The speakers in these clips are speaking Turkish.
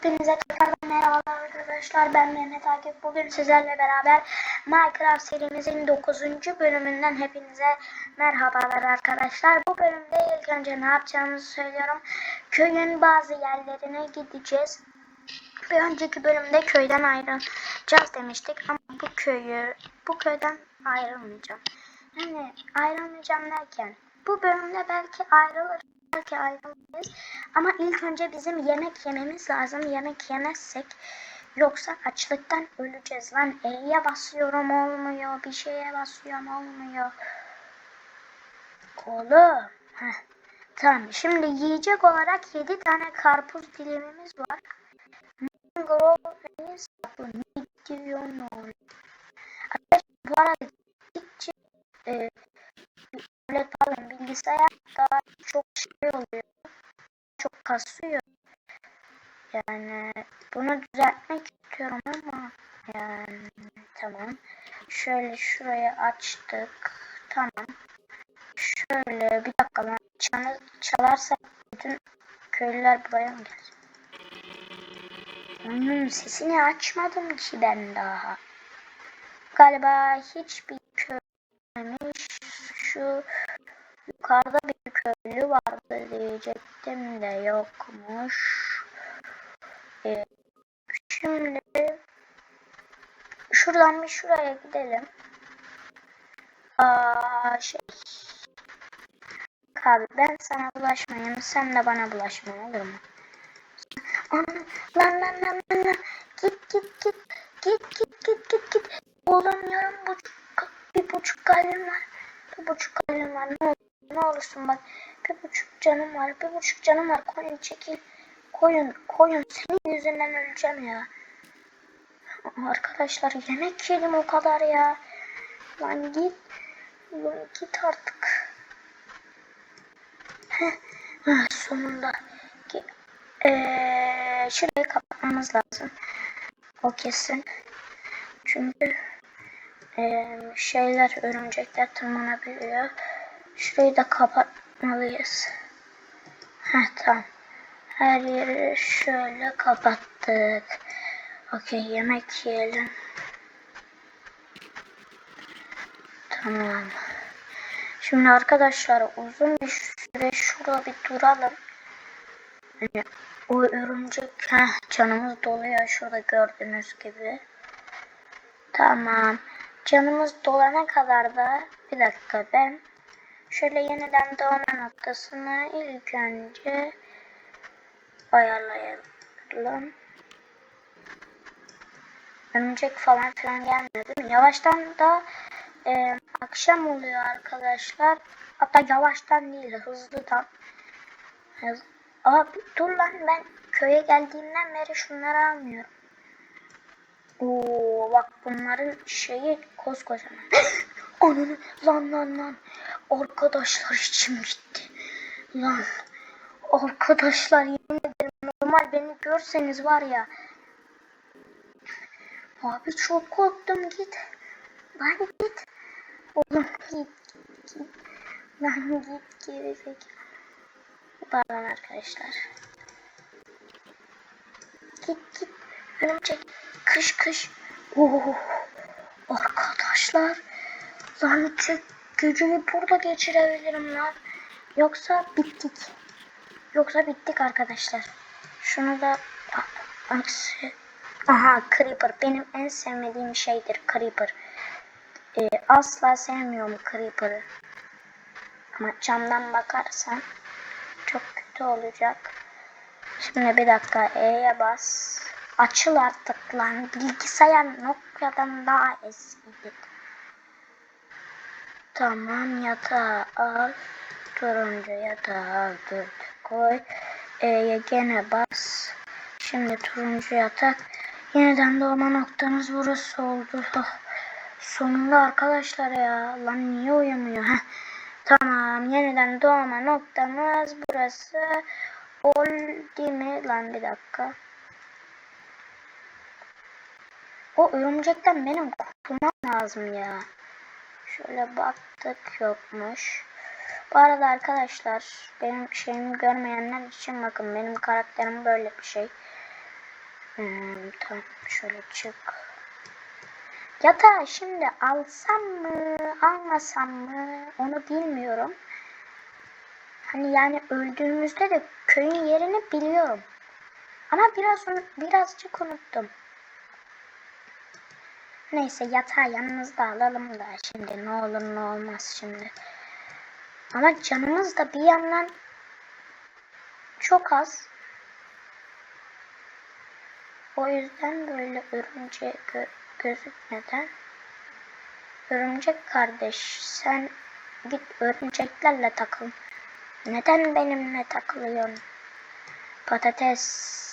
Hepinize tekrardan merhabalar arkadaşlar. Ben Mehmet Akif. Bugün sizlerle beraber Minecraft serimizin 9. bölümünden hepinize merhabalar arkadaşlar. Bu bölümde ilk önce ne yapacağımızı söylüyorum. Köyün bazı yerlerine gideceğiz. Bir önceki bölümde köyden ayrılacağız demiştik ama bu köyü bu köyden ayrılmayacağım. Yani ayrılmayacağım derken bu bölümde belki ayrılır belki ayrılmayız. Ama ilk önce bizim yemek yememiz lazım. Yemek yemezsek yoksa açlıktan öleceğiz lan. E'ye basıyorum olmuyor. Bir şeye basıyorum olmuyor. Oğlum. Heh. Tamam şimdi yiyecek olarak 7 tane karpuz dilimimiz var. Mango neyiz? Ne diyor ne oluyor? Arkadaşlar bu arada gittikçe e, tablet pardon bilgisayar daha çok şey oluyor. Çok kasıyor. Yani bunu düzeltmek istiyorum ama yani tamam. Şöyle şurayı açtık. Tamam. Şöyle bir dakika lan çanı çalarsa bütün köylüler buraya mı gelecek? Onun sesini açmadım ki ben daha. Galiba hiçbir. Şu yukarıda bir köylü vardı diyecektim de yokmuş. Ee, şimdi şuradan bir şuraya gidelim. Aa, şey. Abi ben sana bulaşmayayım. Sen de bana bulaşma olur mu? Lan lan lan lan lan. Git git git. Git git git git git. Yarım buçuk, bir buçuk kalbim var. Bir buçuk kalbim var. Ne ne olursun bak. Bir buçuk canım var. Bir buçuk canım var. Koyun çekil. Koyun koyun. Senin yüzünden öleceğim ya. Arkadaşlar yemek yedim o kadar ya. Lan git. Lan git artık. Ah, sonunda. Ee, şurayı kapatmamız lazım. O kesin. Çünkü ee, şeyler, örümcekler tırmanabiliyor. Şurayı da kapatmalıyız. Heh tamam. Her yeri şöyle kapattık. Okey yemek yiyelim. Tamam. Şimdi arkadaşlar uzun bir süre şurada bir duralım. Yani o örümcek heh, canımız doluyor şurada gördüğünüz gibi. Tamam. Canımız dolana kadar da bir dakika ben şöyle yeniden doğma noktasını ilk önce ayarlayalım. Örümcek falan filan gelmedi. Yavaştan da e, akşam oluyor arkadaşlar. Hatta yavaştan değil hızlıdan. Hız Abi dur lan ben köye geldiğimden beri şunları almıyorum. Oo bak bunların şeyi koskocaman. Ananı lan lan lan. Arkadaşlar içim gitti. Lan. Arkadaşlar yemin ederim normal beni görseniz var ya. Abi çok korktum git. Lan git. Oğlum git git. Lan git gerizekalı. Pardon arkadaşlar. Git git. Örümcek. Kış kış. Oo. Arkadaşlar. Lan tek gücümü burada geçirebilirim lan. Yoksa bittik. Yoksa bittik arkadaşlar. Şunu da aksi. Aha Creeper. Benim en sevmediğim şeydir Creeper. Ee, asla sevmiyorum Creeper'ı. Ama camdan bakarsan çok kötü olacak. Şimdi bir dakika E'ye bas. Açıl artık lan. Bilgisayar Nokia'dan daha eski. Tamam yatağı al. Turuncu yatağı al. Dur koy. E'ye gene bas. Şimdi turuncu yatak. Yeniden doğma noktamız burası oldu. Oh, sonunda arkadaşlar ya. Lan niye uyumuyor? Heh. Tamam yeniden doğma noktamız burası. Oldu mi? Lan bir dakika. O örümcekten benim kurtulmam lazım ya. Şöyle baktık yokmuş. Bu arada arkadaşlar benim şeyimi görmeyenler için bakın benim karakterim böyle bir şey. Hmm, tamam şöyle çık. Yatağı şimdi alsam mı almasam mı onu bilmiyorum. Hani yani öldüğümüzde de köyün yerini biliyorum. Ama biraz birazcık unuttum. Neyse yatağı yanımızda alalım da şimdi ne olur ne olmaz şimdi. Ama canımız da bir yandan çok az. O yüzden böyle örümceğe gö gözükmeden Örümcek kardeş sen git örümceklerle takıl. Neden benimle takılıyorsun? Patates.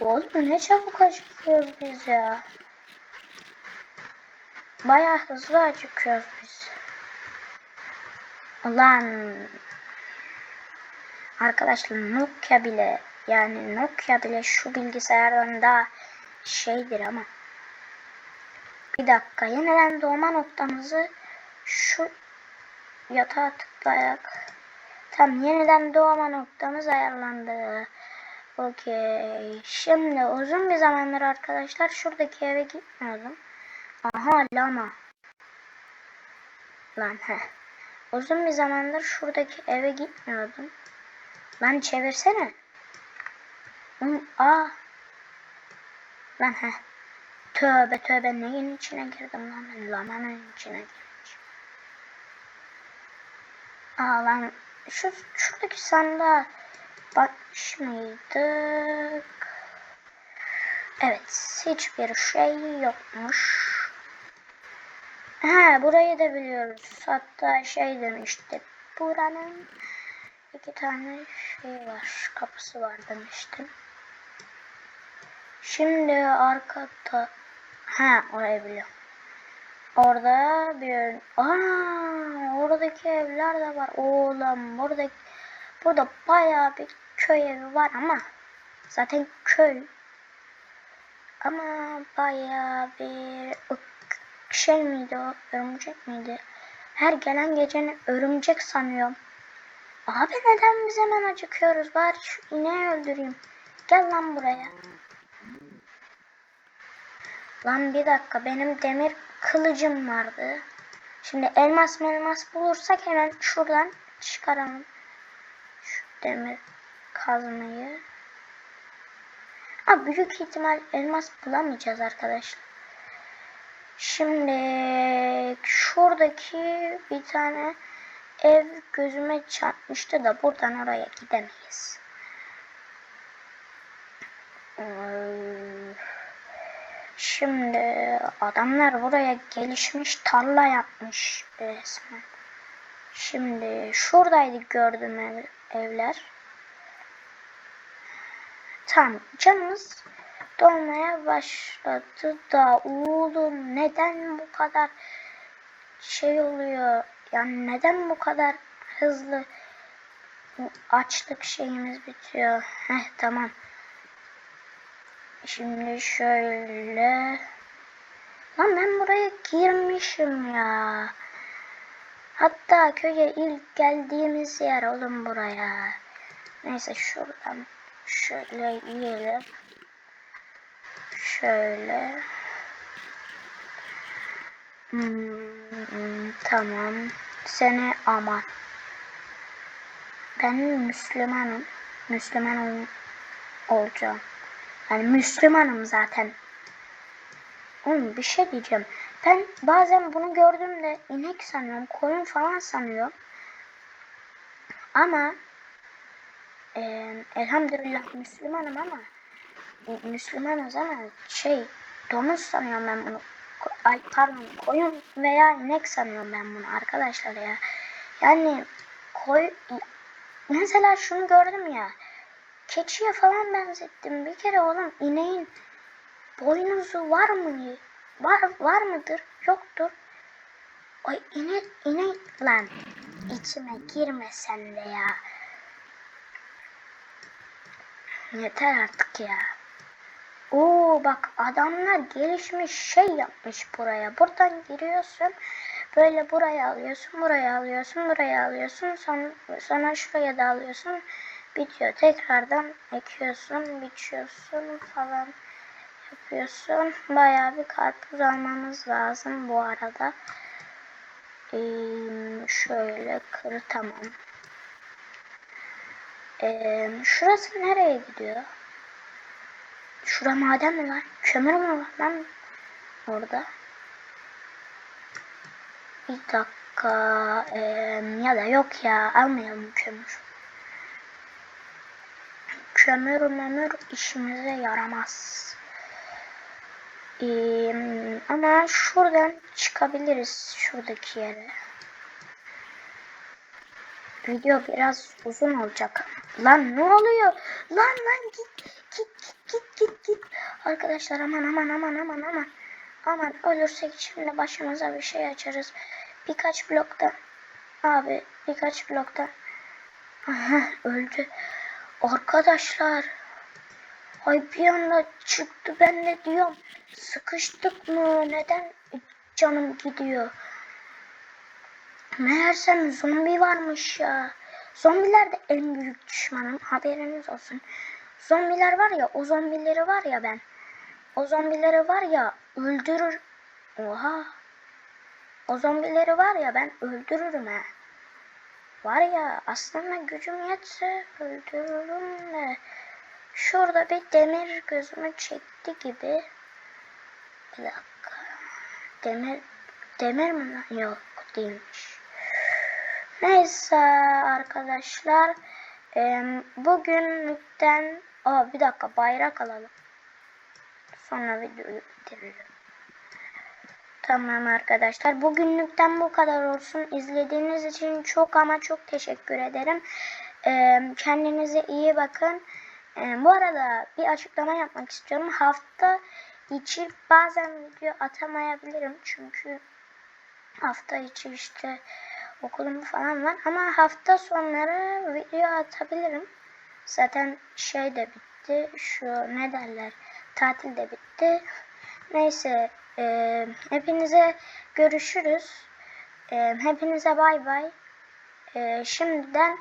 Oğlum ne çabuk acıkıyoruz biz ya. Baya hızlı acıkıyoruz biz. Ulan. Arkadaşlar Nokia bile yani Nokia bile şu bilgisayardan daha şeydir ama. Bir dakika yeniden doğma noktamızı şu yatağa tıklayarak tam yeniden doğma noktamız ayarlandı. Okey. Şimdi uzun bir zamandır arkadaşlar şuradaki eve gitmiyordum. Aha lama. Lan he. Uzun bir zamandır şuradaki eve gitmiyordum. Lan çevirsene. Oğlum, aa. Lan he. Tövbe tövbe neyin içine girdim lan ben lamanın içine girmiş. Aa lan şu şuradaki sandığa bakmış? Evet hiçbir şey yokmuş. Ha burayı da biliyoruz. Hatta şey demişti. Buranın iki tane şey var. Kapısı var demiştim. Şimdi arkada ha orayı biliyorum. Orada bir aa oradaki evler de var. Oğlum burada burada bayağı bir köy evi var ama zaten köy ama bayağı bir şey miydi o? Örümcek miydi? Her gelen gecenin örümcek sanıyorum. Abi neden biz hemen acıkıyoruz? Bari şu ineği öldüreyim. Gel lan buraya. Lan bir dakika benim demir kılıcım vardı. Şimdi elmas elmas bulursak hemen şuradan çıkaralım. Demir kazmayı. Ama büyük ihtimal elmas bulamayacağız arkadaşlar. Şimdi şuradaki bir tane ev gözüme çarpmıştı da buradan oraya gidemeyiz. Şimdi adamlar buraya gelişmiş tarla yapmış resmen. Şimdi şuradaydı gördüğüm ev, evler. Tamam canımız dolmaya başladı da oğlum neden bu kadar şey oluyor? Yani neden bu kadar hızlı açlık şeyimiz bitiyor? Heh tamam. Şimdi şöyle. Lan ben buraya girmişim ya. Hatta köye ilk geldiğimiz yer oğlum buraya. Neyse şuradan şöyle yiyelim. Şöyle. Hmm, tamam. Seni aman. Ben Müslümanım. Müslüman ol olacağım. Yani Müslümanım zaten. Oğlum bir şey diyeceğim. Ben bazen bunu gördüğümde inek sanıyorum, koyun falan sanıyorum. Ama e, elhamdülillah Müslümanım ama Müslümanız ama şey domuz sanıyorum ben bunu. Ay pardon koyun veya inek sanıyorum ben bunu arkadaşlar ya. Yani koy mesela şunu gördüm ya. Keçiye falan benzettim. Bir kere oğlum ineğin boynuzu var mı? Var var mıdır? Yoktur. Ay inek inek lan içime girme sen de ya. Yeter artık ya. Oo bak adamlar gelişmiş şey yapmış buraya. Buradan giriyorsun. Böyle buraya alıyorsun, buraya alıyorsun, buraya alıyorsun. Sonra, sonra şuraya da alıyorsun. bitiyor. Tekrardan ekiyorsun, biçiyorsun falan yapıyorsun. Bayağı bir karpuz almamız lazım bu arada. Ee, şöyle kır tamam. Ee, şurası nereye gidiyor? Şurada maden mi var? Kömür mü var lan orada? Bir dakika. Ee, ya da yok ya almayalım kömür. Kömür memür işimize yaramaz. Ama şuradan çıkabiliriz şuradaki yere. Video biraz uzun olacak. Lan ne oluyor? Lan lan git git git git git git. Arkadaşlar aman aman aman aman aman. Aman ölürsek şimdi başımıza bir şey açarız. Birkaç blokta. Abi birkaç blokta. Aha öldü. Arkadaşlar. Ay bir anda çıktı ben de diyorum. Sıkıştık mı? Neden canım gidiyor? Meğersem zombi varmış ya. Zombiler de en büyük düşmanım. Haberiniz olsun. Zombiler var ya o zombileri var ya ben. O zombileri var ya öldürür. Oha. O zombileri var ya ben öldürürüm ha. Var ya aslında gücüm yetse öldürürüm de. Şurada bir demir gözümü çekti gibi. Bir dakika. Demir demir mi lan? Yok değilmiş. Neyse arkadaşlar. Ee, bugünlükten Aa, bir dakika bayrak alalım. Sonra videoyu bitirelim. Tamam arkadaşlar. Bugünlükten bu kadar olsun. İzlediğiniz için çok ama çok teşekkür ederim. Kendinize iyi bakın. Ee, bu arada bir açıklama yapmak istiyorum. Hafta içi bazen video atamayabilirim. Çünkü hafta içi işte okulum falan var. Ama hafta sonları video atabilirim. Zaten şey de bitti. Şu ne derler? Tatil de bitti. Neyse. E, hepinize görüşürüz. E, hepinize bay bay. E, şimdiden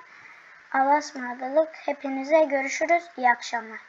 Allah'a ısmarladık. Hepinize görüşürüz. İyi akşamlar.